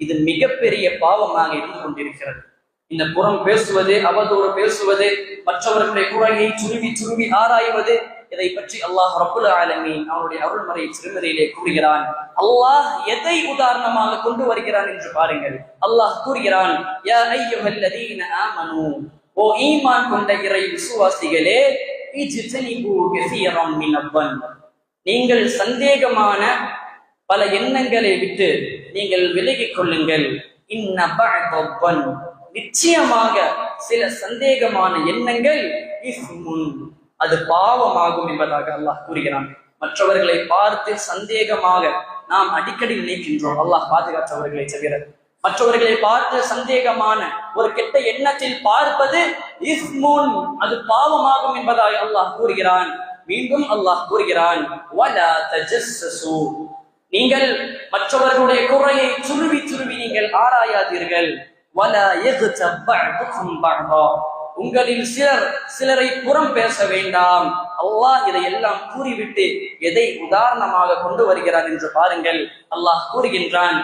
இது மிகப்பெரிய பாவமாக இருந்து கொண்டிருக்கிறது இந்த புறம் பேசுவது அவதூறு பேசுவது மற்றவர்களுடைய குறையை சுருவி சுருவி ஆராய்வது இதை பற்றி அல்லாஹ் ரபுல் ஆலமீன் அவனுடைய அருள்மறை திருமதியிலே கூறுகிறான். அல்லாஹ் எதை உதாரணமாக கொண்டு வருகிறான் என்று பாருங்கள். அல்லாஹ் கூறுகிறான் ஓ ஈமான் கொண்ட இறை விசுவாசிகளே நீங்கள் சந்தேகமான பல எண்ணங்களை விட்டு நீங்கள் விலகிக் கொள்ளுங்கள். இன்ன நிச்சயமாக சில சந்தேகமான எண்ணங்கள் இஸ்முன் அது பாவமாகும் என்பதாக அல்லாஹ் கூறுகிறான். மற்றவர்களை பார்த்து சந்தேகமாக நாம் அடிக்கடி நினைக்கின்றோம். அல்லாஹ் பாதுகாத்தவர்களை தவிர. மற்றவர்களை பார்த்து சந்தேகமான ஒரு கெட்ட எண்ணத்தில் பார்ப்பது இஸ்முன் அது பாவமாகும் என்பதாக அல்லாஹ் கூறுகிறான். மீண்டும் அல்லாஹ் கூறுகிறான். நீங்கள் மற்றவர்களுடைய குறையை சுருவி சுருவி நீங்கள் ஆராயாதீர்கள். உங்களில் சிலர் சிலரை புறம் பேச வேண்டாம். அல்லாஹ் இதையெல்லாம் கூறிவிட்டு எதை உதாரணமாக கொண்டு வருகிறான் என்று பாருங்கள். அல்லாஹ் கூறுகின்றான்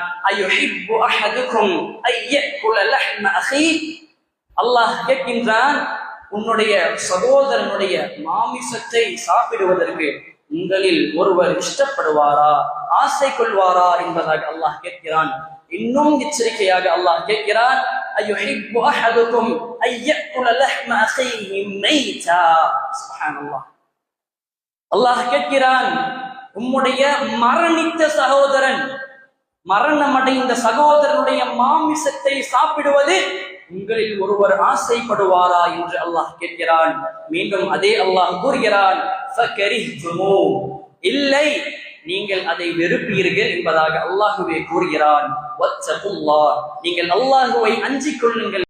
அல்லாஹ் கேட்கின்றான் உன்னுடைய சகோதரனுடைய மாமிசத்தை சாப்பிடுவதற்கு உங்களில் ஒருவர் இஷ்டப்படுவாரா? ஆசை கொள்வாரா என்பதாக அல்லாஹ் கேட்கிறான். இன்னும் எச்சரிக்கையாக அல்லாஹ் கேட்கிறான் அல்லாஹ் கேட்கிறான் உம்முடைய மரணித்த சகோதரன் மரணமடைந்த சகோதரனுடைய மாமிசத்தை சாப்பிடுவது உங்களில் ஒருவர் ஆசைப்படுவாரா என்று அல்லாஹ் கேட்கிறான். மீண்டும் அதே அல்லாஹ் கூறுகிறான் இல்லை நீங்கள் அதை வெறுப்பீர்கள் என்பதாக அல்லாஹுவே கூறுகிறான். நீங்கள் அல்லாஹுவை அஞ்சிக் கொள்ளுங்கள்